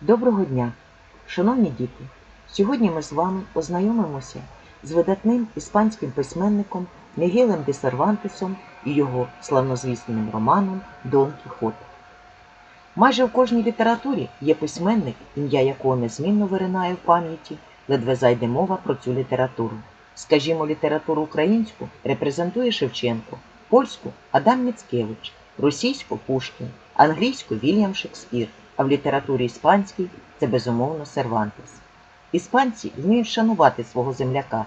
Доброго дня, шановні діти! Сьогодні ми з вами ознайомимося з видатним іспанським письменником Мігелем де Сервантесом і його славнозвісним романом Дон Кіхот. Майже в кожній літературі є письменник, ім'я якого незмінно виринає в пам'яті, ледве зайде мова про цю літературу. Скажімо, літературу українську репрезентує Шевченко, польську Адам Міцкевич, російську Пушкін, англійську Вільям Шекспір, а в літературі іспанській це безумовно Сервантес. Іспанці вміють шанувати свого земляка.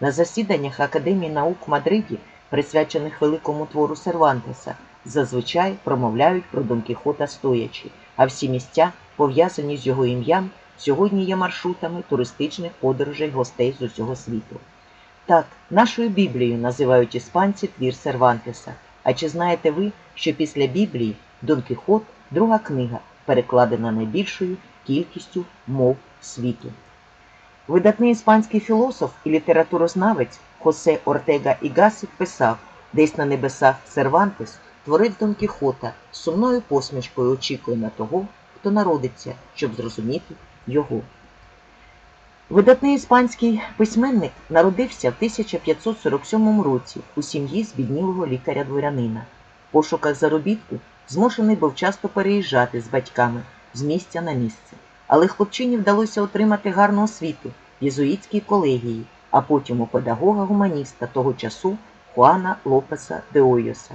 На засіданнях Академії наук в Мадриді, присвячених великому твору Сервантеса, зазвичай промовляють про Дон Кіхота стоячи, а всі місця, пов'язані з його ім'ям, сьогодні є маршрутами туристичних подорожей гостей з усього світу. Так, нашою Біблією називають іспанці твір Сервантеса. А чи знаєте ви, що після Біблії Дон Кіхот друга книга, перекладена найбільшою кількістю мов світу? Видатний іспанський філософ і літературознавець Хосе Ортега і Гассет писав, десь на небесах Сервантес творив Дон Кіхота з сумною посмішкою очікує на того, хто народиться, щоб зрозуміти його. Видатний іспанський письменник народився в 1547 році у сім'ї збіднілого лікаря-дворянина. В пошуках заробітку змушений був часто переїжджати з батьками з місця на місце. Але хлопчині вдалося отримати гарну освіту в єзуїтській колегії, а потім у педагога-гуманіста того часу Хуана Лопеса де Ойоса.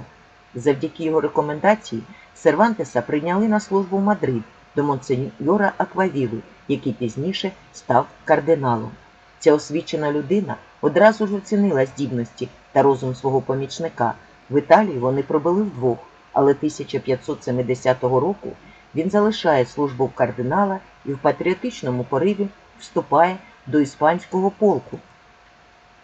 Завдяки його рекомендації Сервантеса прийняли на службу в Мадрид до монсеньора Аквавіли, який пізніше став кардиналом. Ця освічена людина одразу ж оцінила здібності та розум свого помічника. В Італії вони пробили вдвох, але 1570 року він залишає службу кардинала і в патріотичному пориві вступає до іспанського полку,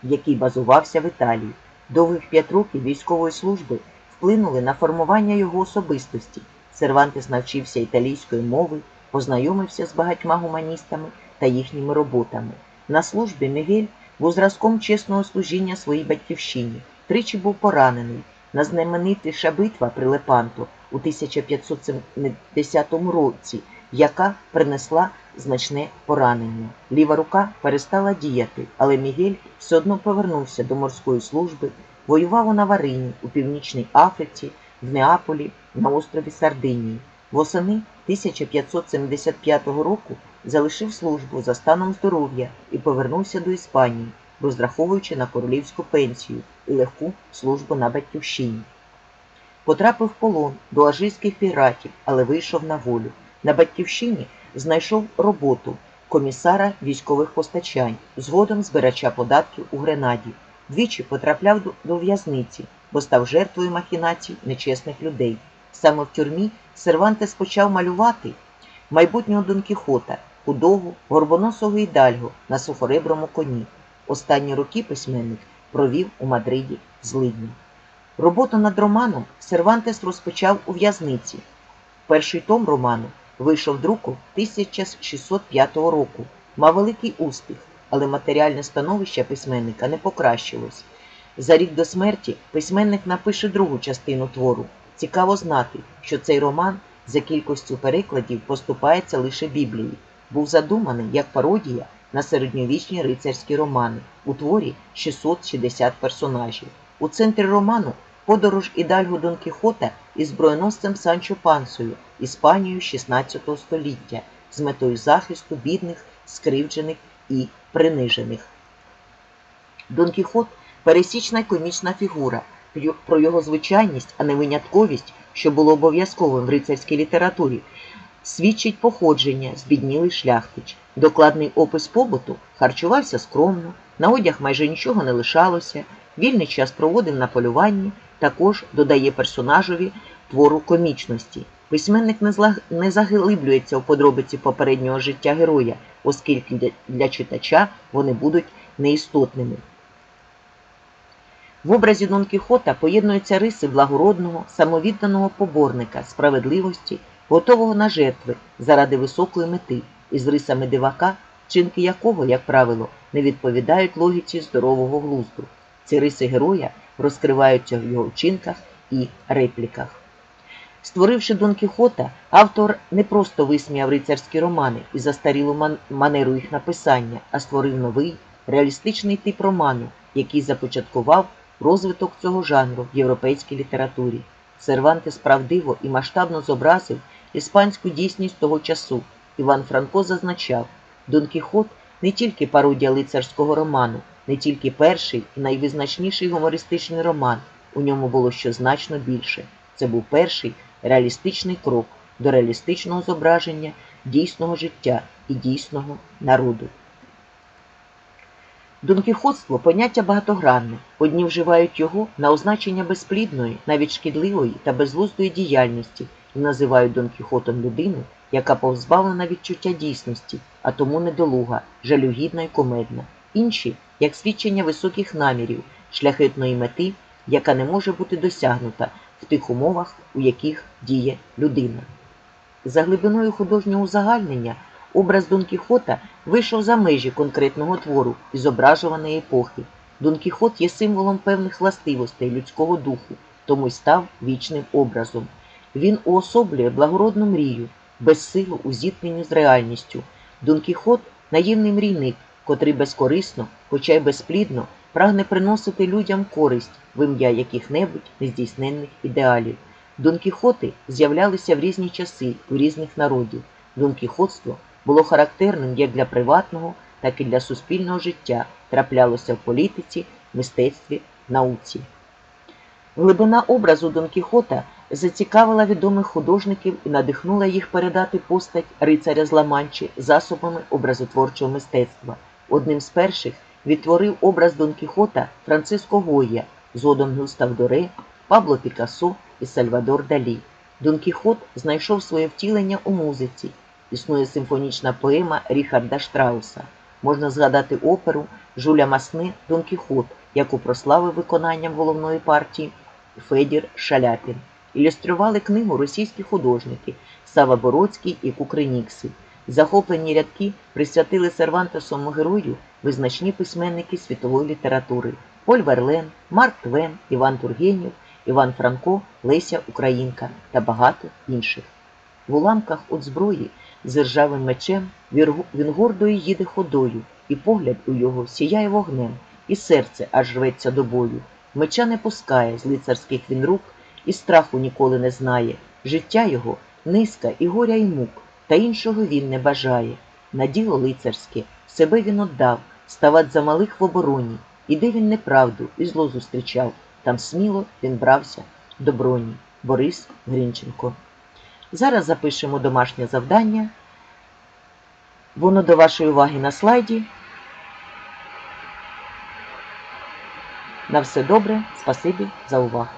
який базувався в Італії. Довгих п'ять років військової служби вплинули на формування його особистості. Сервантес навчився італійської мови, познайомився з багатьма гуманістами та їхніми роботами. На службі Мігель був зразком чесного служіння своїй батьківщині. Тричі був поранений. На знаменитіша битва при Лепанто у 1570 році, яка принесла значне поранення. Ліва рука перестала діяти, але Мігель все одно повернувся до морської служби, воював у Наварині, у Північній Африці, в Неаполі, на острові Сардинії. Восени 1575 року залишив службу за станом здоров'я і повернувся до Іспанії, розраховуючи на королівську пенсію і легку службу на батьківщині. Потрапив в полон до ажирських піратів, але вийшов на волю. На батьківщині знайшов роботу комісара військових постачань, згодом збирача податків у Гренаді. Двічі потрапляв до в'язниці, бо став жертвою махінацій нечесних людей. Саме в тюрмі Сервантес почав малювати майбутнього Дон Кіхота, худого, горбоносого ідальго на сухореброму коні. Останні роки письменник провів у Мадриді з Лиднем. Роботу над романом Сервантес розпочав у в'язниці. Перший том роману вийшов друку 1605 року, мав великий успіх, але матеріальне становище письменника не покращилось. За рік до смерті письменник напише другу частину твору. Цікаво знати, що цей роман за кількістю перекладів поступається лише Біблії. Був задуманий як пародія на середньовічні рицарські романи. У творі 660 персонажів. У центрі роману подорож Ідальго Дон Кіхота із зброєносцем Санчо Пансою, Іспанією 16 століття, з метою захисту бідних, скривджених і принижених. Дон Кіхот пересічна комічна фігура. Про його звичайність, а не винятковість, що було обов'язковим в рицарській літературі, свідчить походження, збіднілий шляхтич. Докладний опис побуту харчувався скромно, на одяг майже нічого не лишалося, вільний час проводив на полюванні, також додає персонажові твору комічності. Письменник не заглиблюється у подробиці попереднього життя героя, оскільки для читача вони будуть неістотними. В образі Дон Кіхота поєднуються риси благородного, самовідданого поборника, справедливості, готового на жертви заради високої мети, із рисами дивака, вчинки якого, як правило, не відповідають логіці здорового глузду. Ці риси героя розкриваються в його вчинках і репліках. Створивши Дон Кіхота, автор не просто висміяв рицарські романи і застарілу ман- манеру їх написання, а створив новий реалістичний тип роману, який започаткував розвиток цього жанру в європейській літературі. Сервантес правдиво і масштабно зобразив іспанську дійсність того часу. Іван Франко зазначав, Дон Кіхот не тільки пародія лицарського роману, не тільки перший і найвизначніший гумористичний роман, у ньому було що значно більше. Це був перший реалістичний крок до реалістичного зображення дійсного життя і дійсного народу. Донкіхотство поняття багатогранне. Одні вживають його на означення безплідної, навіть шкідливої та безглуздої діяльності називають Дон Кіхотом людину, яка позбавлена відчуття дійсності, а тому недолуга, жалюгідна і кумедна. Інші як свідчення високих намірів, шляхетної мети, яка не може бути досягнута в тих умовах, у яких діє людина. За глибиною художнього узагальнення образ Дон Кіхота вийшов за межі конкретного твору і зображуваної епохи. Дон Кіхот є символом певних властивостей людського духу, тому й став вічним образом. Він уособлює благородну мрію, безсилу у зіткненні з реальністю. Дон Кіхот наївний мрійник, котрий безкорисно, хоча й безплідно, прагне приносити людям користь в ім'я яких-небудь нездійсненних ідеалів. Дон Кіхоти з'являлися в різні часи у різних народів. Дон Кіхотство було характерним як для приватного, так і для суспільного життя, траплялося в політиці, мистецтві, науці. Глибина образу Дон Кіхота зацікавила відомих художників і надихнула їх передати постать рицаря з Ла-Манчі засобами образотворчого мистецтва. Одним з перших відтворив образ Дон Кіхота Франциско Гойя, згодом Гюстав Доре, Пабло Пікассо і Сальвадор Далі. Дон Кіхот знайшов своє втілення у музиці. Існує симфонічна поема Ріхарда Штрауса. Можна згадати оперу Жуля Масне Дон Кіхот, яку прославив виконанням головної партії Федір Шаляпін. Ілюстрували книгу російські художники Сава Бородський і Кукринікси. Захоплені рядки присвятили Сервантесовому герою визначні письменники світової літератури Поль Верлен, Марк Твен, Іван Тургенєв, Іван Франко, Леся Українка та багато інших. В уламках от зброї з ржавим мечем він гордо й їде ходою, і погляд у його сіяє вогнем, і серце аж рветься до бою. Меча не пускає з лицарських він рук, і страху ніколи не знає. Життя його низка і горя й мук, та іншого він не бажає. На діло лицарське себе він отдав, ставать за малих в обороні, і він неправду і зло зустрічав, там сміло він брався до броні. Борис Гринченко. Зараз запишемо домашнє завдання. Воно до вашої уваги на слайді. На все добре, спасибі за увагу.